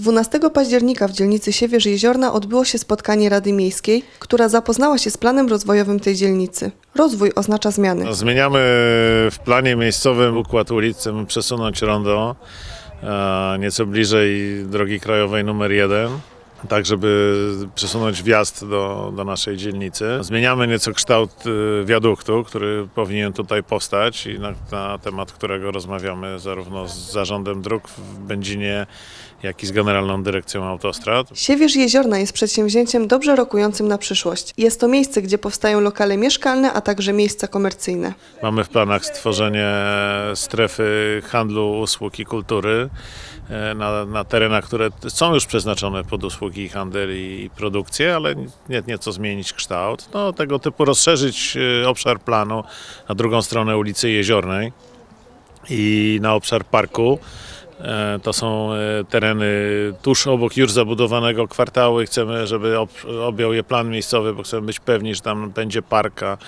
12 października w dzielnicy Siewierz Jeziorna odbyło się spotkanie Rady Miejskiej, która zapoznała się z planem rozwojowym tej dzielnicy. Rozwój oznacza zmiany. Zmieniamy w planie miejscowym układ ulic, chcemy przesunąć rondo e, nieco bliżej drogi krajowej numer 1. Tak, żeby przesunąć wjazd do, do naszej dzielnicy. Zmieniamy nieco kształt y, wiaduktu, który powinien tutaj powstać i na, na temat którego rozmawiamy zarówno z Zarządem Dróg w Będzinie, jak i z Generalną Dyrekcją Autostrad. Siewierz Jeziorna jest przedsięwzięciem dobrze rokującym na przyszłość. Jest to miejsce, gdzie powstają lokale mieszkalne, a także miejsca komercyjne. Mamy w planach stworzenie strefy handlu, usług i kultury e, na, na terenach, które są już przeznaczone pod usługi, handel i produkcję, ale nie, nieco zmienić kształt. No, tego typu rozszerzyć e, obszar planu na drugą stronę ulicy Jeziornej i na obszar parku. E, To są e, tereny tuż obok już zabudowanego kwartału i chcemy, żeby ob, objął je plan miejscowy, bo chcemy być pewni, że tam będzie parka,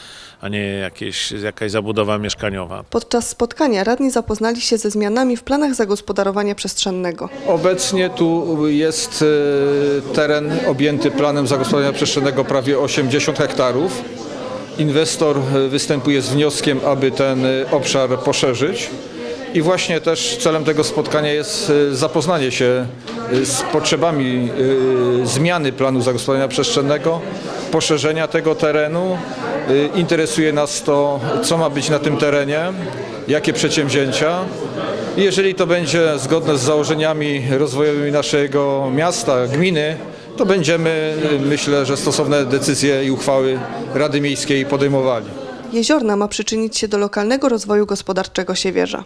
a nie jakieś, jakaś zabudowa mieszkaniowa. Podczas spotkania radni zapoznali się ze zmianami w planach zagospodarowania przestrzennego. Obecnie tu jest e, teren objęty planem zagospodarowania przestrzennego prawie 80 hektarów. Inwestor występuje z wnioskiem, aby ten obszar poszerzyć. I właśnie też celem tego spotkania jest e, zapoznanie się e, z potrzebami e, zmiany planu zagospodarowania przestrzennego, poszerzenia tego terenu. Interesuje nas to, co ma być na tym terenie, jakie przedsięwzięcia. I jeżeli to będzie zgodne z założeniami rozwojowymi naszego miasta, gminy, to będziemy, myślę, że stosowne decyzje i uchwały Rady Miejskiej podejmowali. Jeziorna ma przyczynić się do lokalnego rozwoju gospodarczego Siewierza.